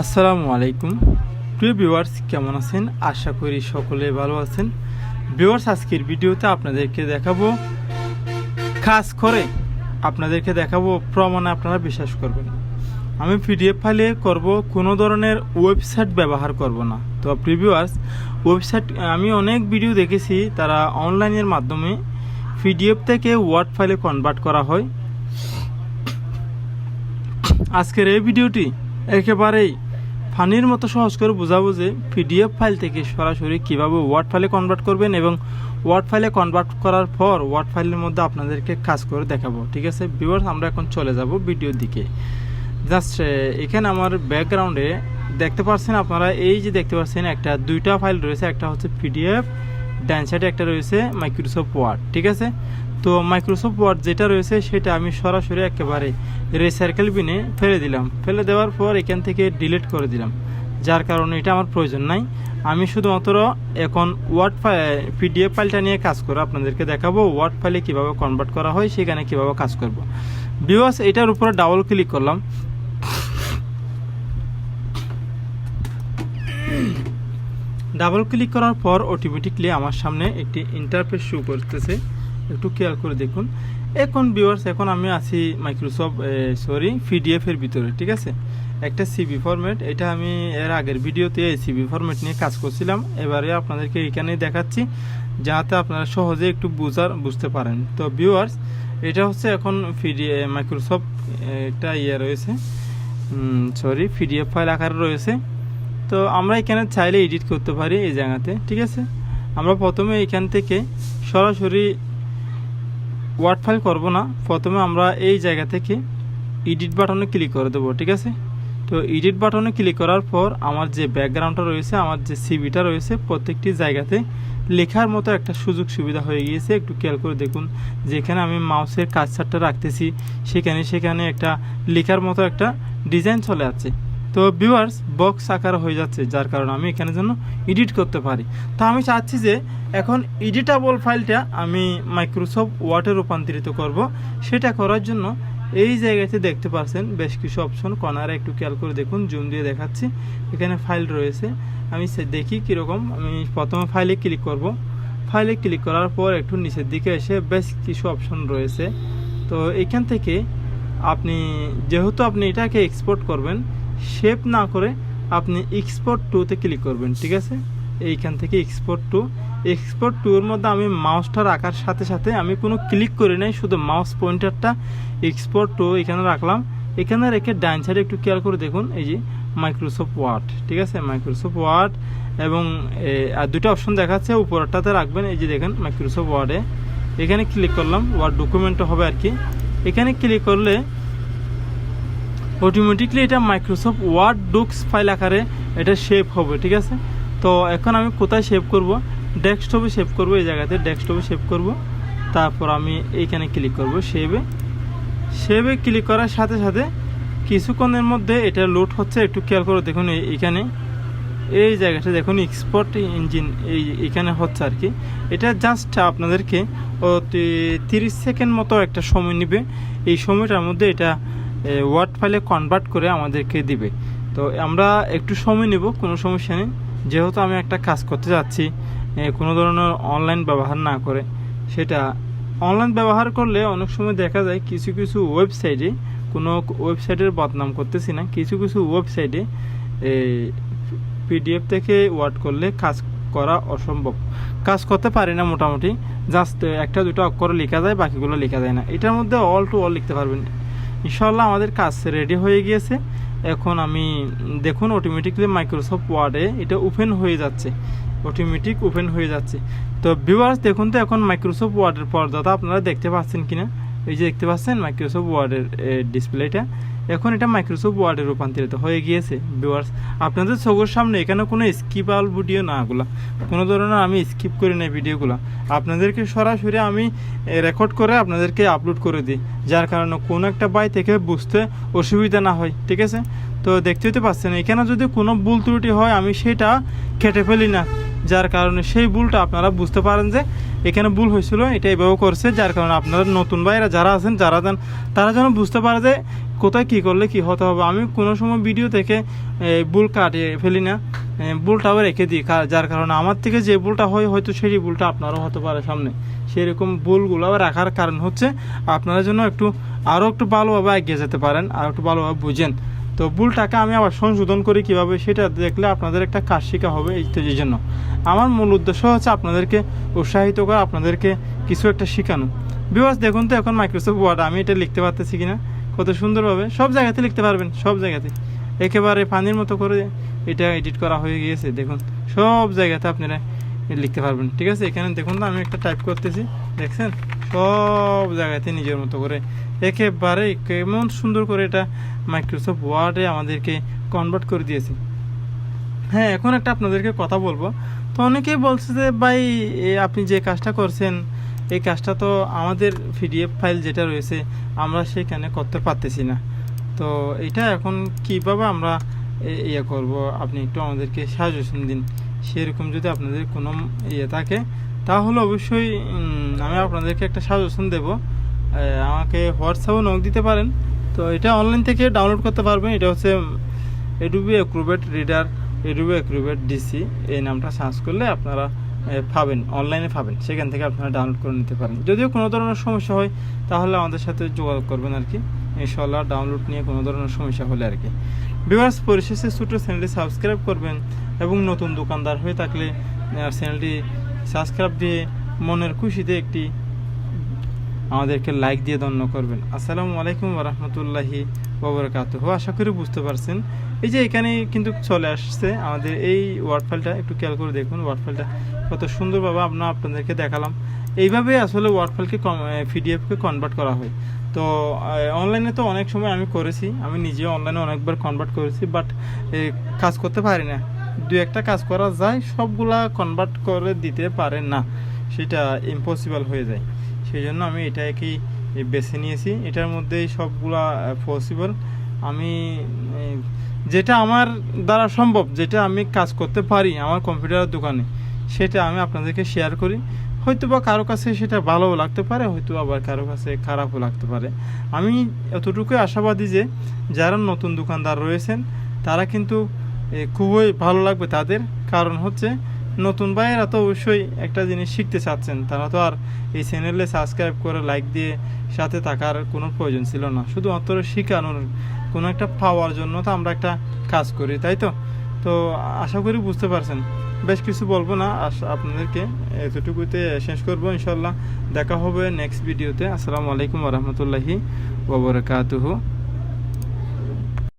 আসসালামু আলাইকুম। প্রিয় ভিউয়ার্স, কেমন আছেন? আশা করি সকলে ভালো আছেন। ভিউয়ার্স, আজকের ভিডিওতে আপনাদেরকে দেখাবো খাস করে। আপনাদেরকে দেখাবো প্রমাণে আপনারা বিশ্বাস করবেন। আমি পিডিএফ ফাইলে করব, কোনো ধরনের ওয়েবসাইট ব্যবহার করব না। তো প্রিভিউয়ার্স ওয়েবসাইট, আমি অনেক ভিডিও দেখেছি, তারা অনলাইনের মাধ্যমে পিডিএফ থেকে ওয়ার্ড ফাইলে কনভার্ট করা হয়। আজকের এই ভিডিওটি একেবারেই ফানির মতো সহজ করে বোঝাবো যে পিডিএফ ফাইল থেকে সরাসরি কীভাবে ওয়ার্ড ফাইলে কনভার্ট করবেন এবং ওয়ার্ড ফাইলে কনভার্ট করার পর ওয়ার্ড ফাইলের মধ্যে আপনাদেরকে কাজ করে দেখাবো, ঠিক আছে? ভিউয়ার্স আমরা এখন চলে যাব ভিডিওর দিকে। জাস্ট এখানে আমার ব্যাকগ্রাউন্ডে দেখতে পাচ্ছেন আপনারা, এই যে দেখতে পাচ্ছেন একটা, দুইটা ফাইল রয়েছে, একটা হচ্ছে পিডিএফ, ডান সাইডে একটা রয়েছে মাইক্রোসফট ওয়ার্ড ঠিক আছে? তো মাইক্রোসফট ওয়ার্ড যেটা রয়েছে সেটা আমি সরাসরি একেবারে রিসার্কেল বিনে ফেলে দিলাম। ফেলে দেওয়ার পর এখান থেকে ডিলিট করে দিলাম। যার কারণে এটা আমার প্রয়োজন নাই। আমি শুধুমাত্র এখন ওয়ার্ড পিডিএফ ফাইলটা নিয়ে কাজ করে আপনাদেরকে দেখাবো ওয়ার্ড ফাইলে কীভাবে কনভার্ট করা হয়, সেখানে কীভাবে কাজ করব। বিওয়াস এটার উপরে ডাবল ক্লিক করলাম। ডাবল ক্লিক করার পর অটোমেটিকলি আমার সামনে একটি ইন্টারফেস শো করতেছে। একটু খেয়াল করে দেখুন। এখন ভিউয়ার্স এখন আমি আছি মাইক্রোসফট সরি পিডিএফ এর ভিতরে, ঠিক আছে? একটা সিবি ফরম্যাট এটা আমি এর আগের ভিডিওতে এই সিবি ফরম্যাট নিয়ে কাজ করছিলাম। এবারে আপনাদেরকে এখানে দেখাচ্ছি, যাতে আপনারা সহজে একটু বুঝার, বুঝতে পারেন। তো ভিউয়ার্স এটা হচ্ছে এখন পিডি মাইক্রোসফট একটা ইয়ে রয়েছে সরি পিডিএফ ফাইল আকারে রয়েছে। তো আমরা এখানে চাইলে এডিট করতে পারি এই জায়গাতে, ঠিক আছে? আমরা প্রথমে এখান থেকে সরাসরি ওয়ার্ড ফাইল করব না। প্রথমে আমরা এই জায়গা থেকে এডিট বাটনে ক্লিক করে দেবো, ঠিক আছে? তো এডিট বাটনে ক্লিক করার পর আমার যে ব্যাকগ্রাউন্ডটা রয়েছে, আমার যে সিবিটা রয়েছে, প্রত্যেকটি জায়গাতে লেখার মতো একটা সুযোগ সুবিধা হয়ে গিয়েছে। একটু খেয়াল করে দেখুন, যেখানে আমি মাউসের কাজসারটা রাখতেছি, সেখানে সেখানে একটা লেখার মতো একটা ডিজাইন চলে যাচ্ছে তো ভিউয়ার্স বক্স আকার হয়ে যাচ্ছে, যার কারণে আমি এখানে জন্য এডিট করতে পারি। তো আমি চাচ্ছি যে এখন এডিটেবল ফাইলটা আমি মাইক্রোসফট ওয়ার্ডে রূপান্তরিত করব। সেটা করার জন্য এই জায়গাতে দেখতে পাচ্ছেন বেশ কিছু অপশন কর্নারে একটু খেয়াল করে দেখুন জুম দিয়ে দেখাচ্ছি। এখানে ফাইল রয়েছে। আমি সে দেখি কীরকম। আমি প্রথমে ফাইলে ক্লিক করব। ফাইলে ক্লিক করার পর একটু নিচের দিকে এসে বেশ কিছু অপশন রয়েছে। তো এখান থেকে আপনি, যেহেতু আপনি এটাকে এক্সপোর্ট করবেন শেপ না করে আপনি এক্সপোর্ট টুতে ক্লিক করবেন, ঠিক আছে? এইখান থেকে এক্সপোর্ট টু এক্সপোর্ট টুর মধ্যে আমি মাউসটা রাখার সাথে সাথে আমি কোনো ক্লিক করি নাই, শুধু মাউস পয়েন্টারটা এক্সপোর্ট টু এখানে রাখলাম। এখানে রেখে ডান সাইডে একটু কেয়ার করে দেখুন, এই যে মাইক্রোসফট ওয়ার্ড ঠিক আছে? মাইক্রোসফট ওয়ার্ড এবং আর দুটো অপশন দেখাচ্ছে, উপরটাতে রাখবেন, এই যে দেখেন মাইক্রোসফট ওয়ার্ডে এখানে ক্লিক করলাম ওয়ার্ড ডকুমেন্টও হবে আর কি। এখানে ক্লিক করলে অটোমেটিকলি এটা মাইক্রোসফট ওয়ার্ড ডুকস ফাইল আকারে এটা সেভ হবে, ঠিক আছে? তো এখন আমি কোথায় সেভ করব? ডেস্কটপে সেভ করব, এই জায়গাতে ডেস্কটপে সেভ করব। তারপর আমি এইখানে ক্লিক করব সেভে সেভে ক্লিক করার সাথে সাথে কিছুক্ষণের মধ্যে এটা লোড হচ্ছে, একটু খেয়াল করে, দেখুন এইখানে। এই জায়গাটা দেখুন এক্সপোর্ট ইঞ্জিন এই এখানে হচ্ছে আর কি। এটা জাস্ট আপনাদেরকে তিরিশ সেকেন্ড মতো একটা সময় নেবে। এই সময়টার মধ্যে এটা ওয়ার্ড ফাইলে কনভার্ট করে আমাদেরকে দিবে। তো আমরা একটু সময় নেব, কোনো সমস্যা নেই। যেহেতু আমি একটা কাজ করতে যাচ্ছি কোনো ধরনের অনলাইন ব্যবহার না করে, সেটা অনলাইন ব্যবহার করলে অনেক সময় দেখা যায় কিছু কিছু ওয়েবসাইটে কোনো ওয়েবসাইটের বদনাম করতেছি না, কিছু কিছু ওয়েবসাইটে পিডিএফ থেকে ওয়ার্ড করলে কাজ করা অসম্ভব। কাজ করতে পারি না মোটামুটি জাস্ট একটা দুটো অক্ষর লেখা যায়, বাকিগুলো লেখা যায় না। এটার মধ্যে অল টু অল লিখতে পারবেন। ইনশাল্লাহ আমাদের কাজ রেডি হয়ে গিয়েছে। এখন আমি দেখুন অটোমেটিকলি মাইক্রোসফট ওয়ার্ডে এটা ওপেন হয়ে যাচ্ছে। অটোমেটিক ওপেন হয়ে যাচ্ছে। তো ভিউয়ার্স দেখুন তো এখন মাইক্রোসফট ওয়ার্ডের পর্দাটা আপনারা দেখতে পাচ্ছেন কিনা? এই যে দেখতে পাচ্ছেন মাইক্রোসফট ওয়ার্ডের ডিসপ্লেটা এখন এটা মাইক্রোসফট ওয়ার্ডে রূপান্তরিত হয়ে গিয়েছে। ভিউয়ার্স আপনাদের চোখের সামনে এখানে কোনো স্কিপাল ভিডিও না কোনো ধরনের আমি স্কিপ করি না ভিডিওগুলো আপনাদেরকে সরাসরি আমি রেকর্ড করে আপনাদেরকে আপলোড করে দিই। যার কারণে কোনো একটা বাই থেকে বুঝতে অসুবিধা না হয়, ঠিক আছে? তো দেখতে হতে পারছেন এখানে যদি কোনো ভুল ত্রুটি হয়, আমি সেটা কেটে ফেলি না। যার কারণে সেই ভুলটা আপনারা বুঝতে পারেন যে এখানে ভুল হয়েছিল, এটা এভাবে করছে, যার কারণে আপনারা নতুন ভাইরা যারা আছেন, যারা দেন তারা যেন বুঝতে পারে যে কোথায় কী করলে কি হতে হবে। আমি কোনো সময় ভিডিও থেকে ভুল কাটিয়ে ফেলি না ভুলটাও রেখে দিই যার কারণে আমার থেকে যে ভুলটা হয়, হয়তো সেই ভুলটা আপনারও হতে পারে সামনে। সেরকম ভুলগুলো রাখার কারণ হচ্ছে, আপনারা যেন একটু আরও একটু ভালোভাবে এগিয়ে যেতে পারেন, আর একটু ভালোভাবে বুঝেন। তো ভুলটাকে আমি আবার সংশোধন করি কীভাবে সেটা দেখলে আপনাদের একটা কাজ শেখা হবে এই জন্য। আমার মূল উদ্দেশ্য হচ্ছে আপনাদেরকে উৎসাহিত করা, আপনাদেরকে কিছু একটা শেখানো। বিবাস দেখুন তো এখন মাইক্রোসফট ওয়ার্ড আমি এটা লিখতে পারতেছি কিনা? কত সুন্দরভাবে। সব জায়গাতে লিখতে পারবেন, সব জায়গাতে। একেবারে পানির মতো করে এটা এডিট করা হয়ে গিয়েছে, দেখুন। সব জায়গাতে আপনারা লিখতে পারবেন, ঠিক আছে? এখানে দেখুন তো আমি একটা টাইপ করতেছি, দেখছেন? সব জায়গাতে নিজের মতো করে। একেবারে কেমন সুন্দর করে এটা মাইক্রোসফট ওয়ার্ডে আমাদেরকে কনভার্ট করে দিয়েছে। হ্যাঁ এখন একটা আপনাদেরকে কথা বলব। তো অনেকেই বলছে যে, ভাই আপনি যে কাজটা করছেন, এই কাজটা তো আমাদের পিডিএফ ফাইল যেটা রয়েছে, আমরা সেখানে করতে পারতেছি না। তো এটা এখন কীভাবে আমরা ইয়ে করব? আপনি একটু আমাদেরকে সাজেশন দিন। সেরকম যদি আপনাদের কোনো ইয়ে থাকে তাহলে অবশ্যই আমি আপনাদেরকে একটা সাজেশন দেব। আমাকে হোয়াটসঅ্যাপও নক দিতে পারেন। তো এটা অনলাইন থেকে ডাউনলোড করতে পারবেন। এটা হচ্ছে Adobe Acrobat Reader Adobe Acrobat D C এই নামটা সার্চ করলে আপনারা পাবেন অনলাইনে পাবেন। সেখান থেকে আপনারা ডাউনলোড করে নিতে পারেন। যদিও কোনো ধরনের সমস্যা হয়, তাহলে আমাদের সাথে যোগাযোগ করবেন আর কি। ইনশাল্লাহ ডাউনলোড নিয়ে কোনো ধরনের সমস্যা হলে আর কি। ভিউয়ার্স, পরিশেষে ছোটো চ্যানেলটি সাবস্ক্রাইব করবেন এবং নতুন দোকানদার হয়ে থাকলে চ্যানেলটি সাবস্ক্রাইব দিয়ে মনের খুশিতে একটি আমাদেরকে লাইক দিয়ে ধন্য করবেন। আসসালামু আলাইকুম রহমতুল্লাহি ওবরাকাত আশা করি বুঝতে পারছেন। এই যে এখানে কিন্তু চলে আসছে আমাদের এই ওয়ার্ড ফাইলটা একটু খেয়াল করে দেখুন ওয়ার্ড ফাইলটা কত সুন্দরভাবে আমরা আপনাদেরকে দেখালাম। এইভাবে আসলে ওয়ার্ড ফাইলকে পিডিএফকে কনভার্ট করা হয়। তো অনলাইনে তো অনেক সময় আমি করেছি। আমি নিজে অনলাইনে অনেকবার কনভার্ট করেছি বাট কাজ করতে পারি না। দু একটা কাজ করা যায়, সবগুলা কনভার্ট করে দিতে পারে না। সেটা ইম্পসিবল হয়ে যায়। সেই জন্য আমি এটাকেই বেছে নিয়েছি। এটার মধ্যেই সবগুলা পসিবল আমি যেটা আমার দ্বারা সম্ভব, যেটা আমি কাজ করতে পারি আমার কম্পিউটারের দোকানে, সেটা আমি আপনাদেরকে শেয়ার করি। হয়তো বা কারও কাছে সেটা ভালোও লাগতে পারে, হয়তো আবার কারও কাছে খারাপও লাগতে পারে। আমি এতটুকুই আশাবাদী যে, যারা নতুন দোকানদার রয়েছেন, তারা কিন্তু খুবই ভালো লাগবে তাদের। কারণ হচ্ছে, নতুন ভাইয়েরা তো অবশ্যই একটা জিনিস শিখতে চাচ্ছেন। তারা তো আর এই চ্যানেলে সাবস্ক্রাইব করে লাইক দিয়ে সাথে থাকার কোনো প্রয়োজন ছিল না। শুধুমাত্র শেখানোর কোনো একটা পাওয়ার জন্য তো আমরা একটা কাজ করি, তাই তো? তো আশা করি বুঝতে পারছেন। বেশ কিছু বলব না আপনাদেরকে এতটুকুতে শেষ করব ইনশাল্লাহ দেখা হবে নেক্সট ভিডিওতে আসসালামু আলাইকুম রহমতুল্লাহি ওবরাকাতুহু